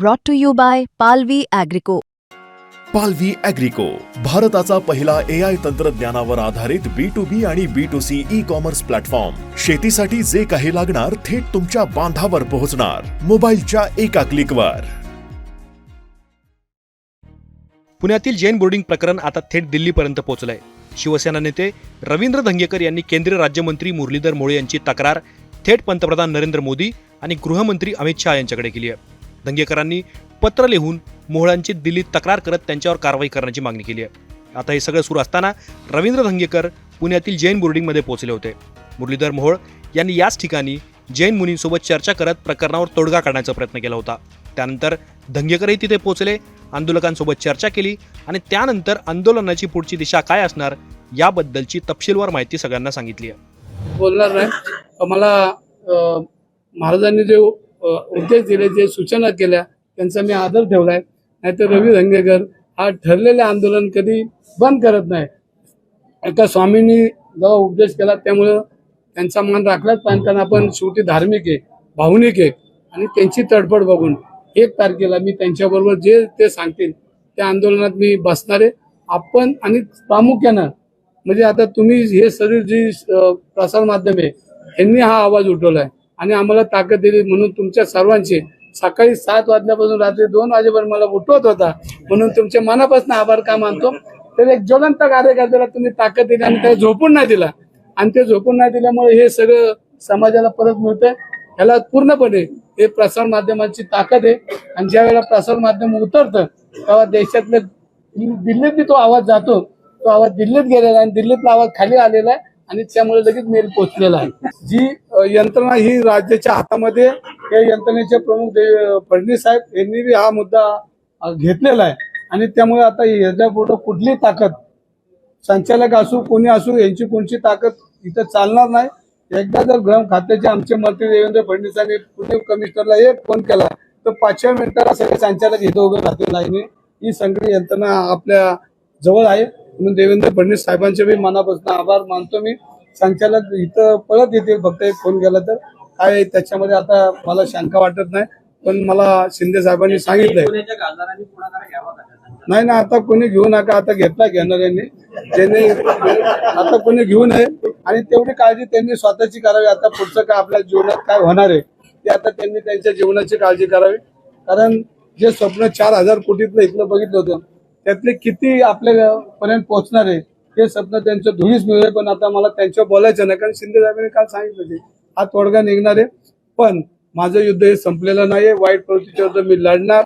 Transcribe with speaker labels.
Speaker 1: brought to you by Palvi Agrico.
Speaker 2: पालवी अॅग्रिको भारताचा पहिला ए आय तंत्रज्ञानावर आधारित बी टू बी आणि B to C e commerce platform शेतीसाठी जे काही लागणार थेट तुमच्या बांधावर पोहोचणार. मोबाईलच्या एका क्लिकवर
Speaker 3: पुण्यातील जैन बोर्डिंग प्रकरण आता थेट दिल्लीपर्यंत पोहोचलंय. शिवसेना नेते रवींद्र धंगेकर यांनी केंद्रीय राज्यमंत्री मुरलीधर मोळे यांची तक्रार थेट पंतप्रधान नरेंद्र मोदी आणि गृहमंत्री अमित शहा यांच्याकडे केली आहे. धंगेकरांनी पत्र लिहून मोहळांची दिल्लीत तक्रार करत त्यांच्यावर कारवाई करण्याची मागणी केली आहे. आता हे सगळं सुरू असताना रवींद्र धंगेकर पुण्यातील जैन बोर्डिंगमध्ये पोहोचले होते. मुरलीधर मोहोळ यांनी याच ठिकाणी जैन मुनींसोबत चर्चा करत प्रकरणावर तोडगा काढण्याचा प्रयत्न केला होता. त्यानंतर धंगेकरही तिथे पोहोचले आंदोलकांसोबत चर्चा केली आणि त्यानंतर आंदोलनाची पुढची दिशा काय असणार याबद्दलची तपशीलवार माहिती सगळ्यांना सांगितली आहे.
Speaker 4: बोलणार नाही. मला महाराजांनी जे उपदेश दिले जे सूचना केल्या त्यांचा मी आदर ठेवलाय. नाहीतर रवी धंगेकर हा ठरलेले आंदोलन कधी बंद करत नाही. एका स्वामींनी जेव्हा उपदेश केला त्यामुळं त्यांचा मान राखलाच पाहिजे कारण आपण शेवटी धार्मिक आहे भावनिक आहे आणि त्यांची तडफड बघून एक तारखेला मी त्यांच्याबरोबर जे ते सांगतील त्या आंदोलनात मी बसणार आहे. आपण आणि प्रामुख्यानं म्हणजे आता तुम्ही हे सगळी जी अं, प्रसार माध्यम आहे यांनी हा आवाज उठवलाय. आणि आम्हाला ताकद दिली म्हणून तुमच्या सर्वांचे. सकाळी सात वाजल्यापासून रात्री दोन वाजेपर्यंत मला उठवत होता. म्हणून तुमच्या मनापासून आभार का मानतो? तर एक ज्वलंत कार्यकर्त्याला तुम्ही ताकद दिली आणि त्याला झोपून नाही दिला. आणि ते झोपून नाही दिल्यामुळे हे सगळं समाजाला परत मिळतंय. ह्याला पूर्णपणे हे प्रसार माध्यमांची ताकद आहे. आणि ज्या वेळेला प्रसार माध्यम उतरतं तेव्हा देशातले दिल्लीत तो आवाज जातो. तो आवाज दिल्लीत गेलेला आहे आणि दिल्लीतला आवाज खाली आलेला आहे. आणि त्यामुळे लगेच मेल पोचलेला आहे. जी यंत्रणा ही राज्याच्या हातामध्ये या यंत्रणेचे प्रमुख फडणवीस साहेब यांनी बी हा मुद्दा घेतलेला आहे. आणि त्यामुळे आता याच्यापुढे कुठली ताकद संचालक असू कोणी असू यांची कोणची ताकद इथं चालणार नाही. एकदा जर गृह खात्याचे आमचे मंत्री देवेंद्र फडणवीसांनी पुणे कमिशनरला एक फोन केला तर पाचव्या मिनिटाला सगळे संचालक इथं उभे राहतील नाही ही सगळी यंत्रणा आपल्या जवळ आहे. म्हणून देवेंद्र फडणवीस साहेबांचे मी मनापासून आभार मानतो. मी संचालक इथं पळत येतील फक्त एक फोन केला तर. काय त्याच्यामध्ये आता मला शंका वाटत नाही पण मला शिंदे साहेबांनी सांगितलंय. नाही ना आता कोणी घेऊ नका आता घेतला घेणाऱ्यांनी ज्यांनी आता कोणी घेऊ नये आणि तेवढी काळजी त्यांनी स्वतःची करावी. आता पुढचं काय आपल्या जीवनात काय होणार आहे ते आता त्यांनी त्यांच्या जीवनाची काळजी करावी. कारण जे स्वप्न चार हजार कोटीतलं इथलं बघितलं होतं त्यातले किती आपल्या पर्यंत पोहोचणार आहे हे स्वप्न त्यांचं धुळीच मिळेल पण आता मला त्यांच्यावर बोलायचं नाही कारण शिंदे साहेबांनी काल सांगितलं हा तोडगा निघणार आहे. पण माझं युद्ध हे संपलेलं नाहीये वाईट प्रवृत्तीच्या विरुद्ध मी लढणार.